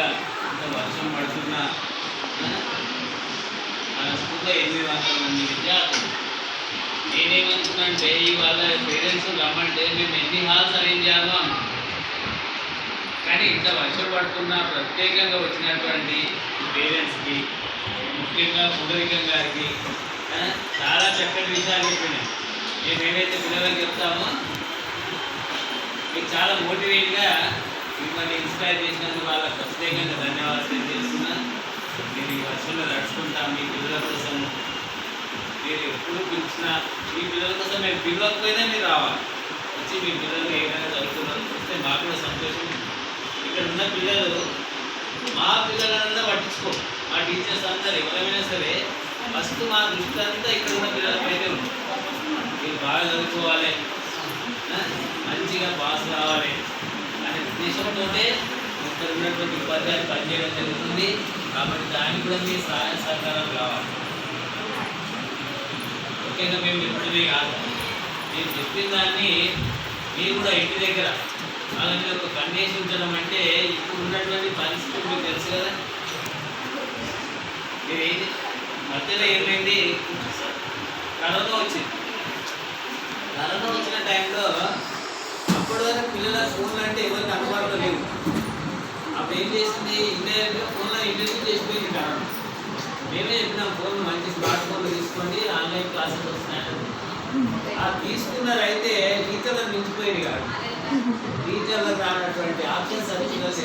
ముఖ్యంగా ఇంత వర్షం పడుతున్నా ఆ, మన స్కూల్లో ఎనిమిది వందల మంది విద్యార్థులు నేనేమనుకున్నా అంటే ఇవాళ పేరెంట్స్ రమ్మంటే మేము ఎన్ని హాల్స్ అరేంజ్ చేయాలో అనుకున్నాం కానీ ఇంత వర్షం పడుతున్నా ప్రత్యేకంగా వచ్చినటువంటి పేరెంట్స్కి ముఖ్యంగా పుండరికం గారికి చాలా చక్కటి విషయాలు చెప్పినాయి. మేము ఏవైతే పిల్లలకు చెప్తామో మీకు చాలా మోటివేట్గా మిమ్మల్ని ఇన్స్పైర్ చేసినందుకు ప్రత్యేకంగా ధన్యవాదాలు తెలియజేస్తున్నా. మీరు ఈ వర్షంలో నడుచుకుంటాం మీ పిల్లల కోసం మీరు ఎప్పుడు పిలిచినా మీ పిల్లల కోసం మేము పిలవకపోయినా మీరు రావాలి. వచ్చి మీ పిల్లలు ఏదైనా చదువుతున్నారు చూస్తే మాకు కూడా సంతోషం ఇక్కడ ఉన్న పిల్లలు మా పిల్లలంతా పట్టించుకో. మా టీచర్స్ అందరు ఎవరైనా సరే ఫస్ట్ మా దృష్టి అంతా ఇక్కడ ఉన్న పిల్లలపైనే ఉంది. మీరు బాగా చదువుకోవాలి. మంచిగా పాస్ రావాలి అనే ఉద్దేశంతో ఇక్కడ ఉన్నటువంటి ఉపాధ్యాయులు పనిచేయడం జరుగుతుంది. కాబట్టి దానికి కూడా మీ సహాయ సహకారాలు కావాలి. ముఖ్యంగా మేము చెప్పడమే కాదు. మేము చెప్పిన దాన్ని మీరు కూడా ఇంటి దగ్గర వాళ్ళ మీద ఒక కండిషన్ ఉంచడం అంటే ఇప్పుడు ఉన్నటువంటి పరిస్థితులు మీకు తెలుసు కదా. మీరు ఏంటి? మధ్యలో ఏమైంది? కరోనా వచ్చింది. కరోనా వచ్చిన టైంలో అప్పటి వరకు పిల్లల స్కూల్ అంటే ఎవరు ఏం చేసింది ఇండైరెక్ట్గా ఫోన్లో ఇంటర్వ్యూ చేసిపోయింది కారణం మేమే చెప్పినాం ఫోన్ మంచి స్మార్ట్ ఫోన్లు తీసుకోండి ఆన్లైన్ క్లాసెస్ వస్తున్నాయని ఆ తీసుకున్నారైతే టీచర్లను మించిపోయింది కాదు. టీచర్లకు రానటువంటి ఆప్షన్స్ అన్ని పిల్లలు